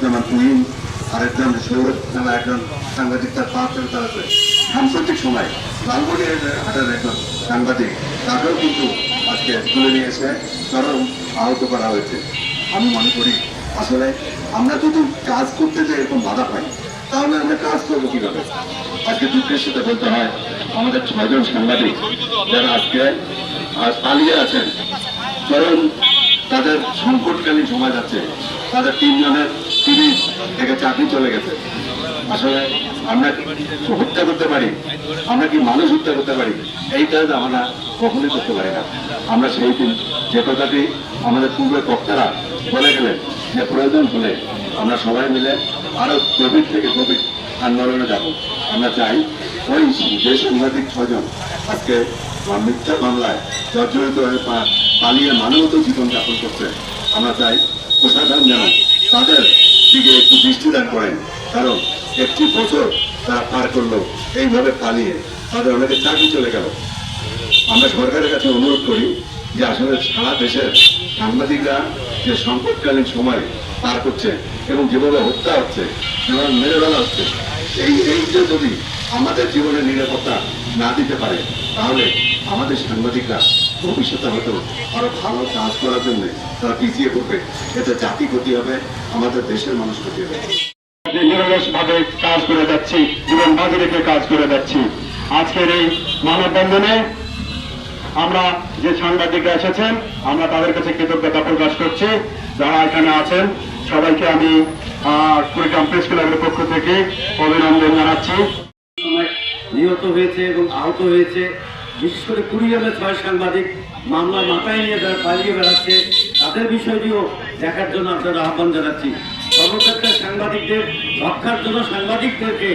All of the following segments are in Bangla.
আসাদুজ্জামান তুহিন আরেকজন সৌরভ নামে একজন সাংবাদিক, তার পা ফেরত আছে। সাম্প্রতিক সময় লালমনি হাটের একজন সাংবাদিক, তাকেও কিন্তু আজকে তুলে নিয়ে এসে চরম আহত করা হয়েছে। আমি মনে করি, আসলে আমরা যদি কাজ করতে যে এরকম বাধা পাই, তাহলে আমরা কাজ করব কীভাবে? আজকে দুঃখের সাথে বলতে হয়, আমাদের ছয়জন সাংবাদিক যারা আজকে আজ পালিয়ে আছেন, চরম তাদের সংকটকালীন সময় যাচ্ছে। তাদের তিনজনের তিরিশ থেকে চাকরি চলে গেছে। আসলে আমরা হত্যা করতে পারি? আমরা কি মানুষ হত্যা করতে পারি? এই কাজ আমরা কখনোই করতে পারি না। আমরা সেই দিন যে কথাটি আমাদের পূর্বের বক্তারা বলে গেলেন, যে প্রয়োজন হলে আমরা সবাই মিলে আরও গভীর থেকে গভীর আন্দোলনে যাব। আমরা চাই ওই যে সাংবাদিক ছজন আজকে মিথ্যা মামলায় জর্জরিত হয়ে পালিয়ে মানবত জীবন যাপন করছে, আমরা চাই প্রশাসন যেন তাদের দিকে একটু দৃষ্টিদান করেন। কারণ একটি বছর তারা পার করল, এইভাবে পালিয়ে তাদের অনেকে চাকরি চলে গেল। আমরা সরকারের কাছে অনুরোধ করি যে আসলে সারা দেশের সাংবাদিকরা যে সংকটকালীন সময় পার করছে এবং যেভাবে হত্যা হচ্ছে, যেভাবে মেরে ফেলা হচ্ছে, এই এইটা যদি আমাদের জীবনে নিরাপত্তা না দিতে পারে, তাহলে আমাদের সাংবাদিকরা ভবিষ্যতে হয়তো আরও ভালো কাজ করার জন্য তারা পিছিয়ে পড়বে। এতে জাতি ক্ষতি হবে আমাদের দেশের মানুষ ক্ষতি হবে। কাজ করে যাচ্ছি জীবন বাজি রেখে কাজ করে যাচ্ছি। আজকের এই মানববন্ধনে আমরা যে সাংবাদিকরা এসেছেন আমরা তাদের কাছে কৃতজ্ঞতা প্রকাশ করছি। যারা এখানে আছেন সবাইকে আমি আহ, কুড়িগ্রাম প্রেস ক্লাবের পক্ষ থেকে অভিনন্দন জানাচ্ছি। নিহত হয়েছে এবং আহত হয়েছে। বিশেষ করে কুড়িগ্রামের ছয় সাংবাদিক মামলা মাথায় নিয়ে যারা পালিয়ে বেড়াচ্ছে। তাদের বিষয়টিও দেখার জন্য আপনারা আহ্বান জানাচ্ছি। সর্বক্ষেত্রে সাংবাদিকদের, রক্ষার জন্য সাংবাদিকদেরকে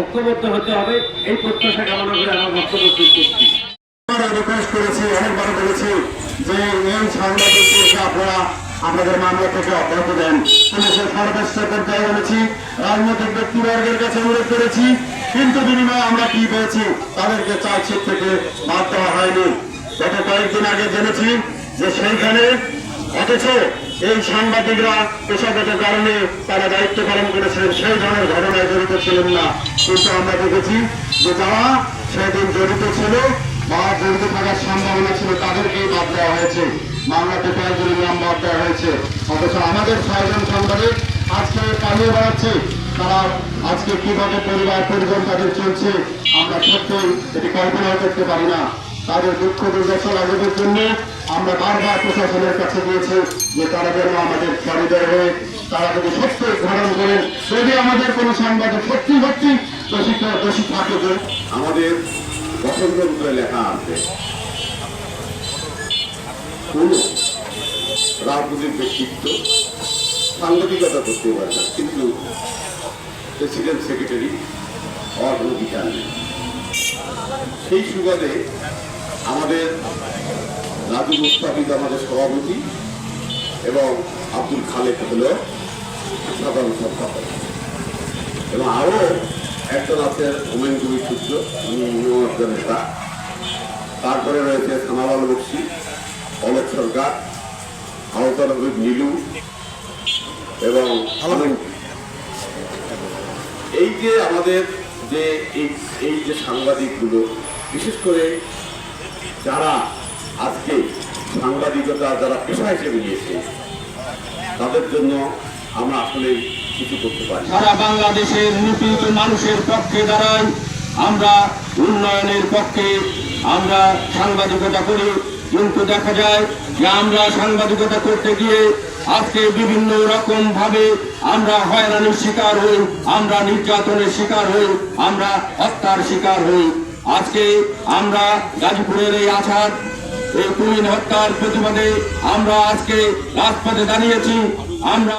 ঐক্যবদ্ধ হতে হবে, এই প্রত্যাশা কামনা করে আমার বক্তব্য শেষ করছি। রিকোয়েস্ট করেছি অনেকবার বলেছি যে এই সাংবাদিকদেরকে আপনারা মামলা থেকে অব্যাহত দেন। পর্যায়ে রাজনৈতিক ব্যক্তিবর্গের কাছে অনুরোধ করেছি, কিন্তু বিনিময়ে আমরা কি পেয়েছি তাদেরকে চার্জশিট থেকে বাদ দেওয়া হয়নি। গত কয়েকদিন আগে জেনেছি যে সেইখানে অথচ এই সাংবাদিকরা পেশাগত কারণে তারা দায়িত্ব পালন করেছিলেন, সেই ধরনের ঘটনায় জড়িত ছিলেন না। কিন্তু আমরা দেখেছি যে যারা সেদিন জড়িত ছিল, বা জড়িত থাকার সম্ভাবনা ছিল, তাদেরকেই বাদ দেওয়া হয়েছে। মামলাতে কয়েকজনের নাম বাদ দেওয়া হয়েছে। অথচ আমাদের ছয়জন সাংবাদিক আজকে পালিয়ে বেড়াচ্ছে। তারা আজকে কীভাবে পরিবার পরিজন তাদের চলছে, আমরা সত্যি এটি কল্পনাও করতে পারি না। তাদের দুঃখ দুর্দশা লাঘবের জন্য আমরা বারবার প্রশাসনের কাছে গিয়েছি যে তারা যেন আমাদের সরিদয় হয়ে, তারা যদি সত্য ধারণ করেন যদি আমাদের কোনো সাংবাদিক সত্যি সত্যি দোষী দোষী থাকে আমাদের বসন্ত রূপে লেখা আছে। কোন রাজনৈতিক ব্যক্তিত্ব সাংবাদিকতা করতে পারে না, কিন্তু প্রেসিডেন্ট সেক্রেটারি বিচার নেই। সেই সুবাদে আমাদের রাজু মুস্তাফিদ আমাদের সভাপতি এবং আব্দুল খালেক হল সাধারণ সম্পাদক। এবং আরও একজন আছে হোমেন কবি উনি নিয়মিত নেতা। তারপরে রয়েছে সানালাল বক্সি অলোক সরকার আহতাল নীলু এবং এই যে আমাদের যে এই যে সাংবাদিকগুলো, বিশেষ করে যারা আজকে সাংবাদিকতা যারা পেশা হিসেবে নিয়েছে, তাদের জন্য আমরা আসলে কিছু করতে পারি। সারা বাংলাদেশের নিপীড়িত মানুষের পক্ষে দাঁড়াই, আমরা উন্নয়নের পক্ষে আমরা সাংবাদিকতা করি কিন্তু দেখা যায় যে আমরা সাংবাদিকতা করতে গিয়ে আজকে বিভিন্ন রকম ভাবে আমরা হয়রানির শিকার হই, আমরা নির্যাতনের শিকার হই, আমরা হত্যার শিকার হই। আজকে আমরা গাজীপুরের এই আছাড়, এই কুমিন হত্যার প্রতিবাদে আমরা আজকে রাজপথে দাঁড়িয়েছি। আমরা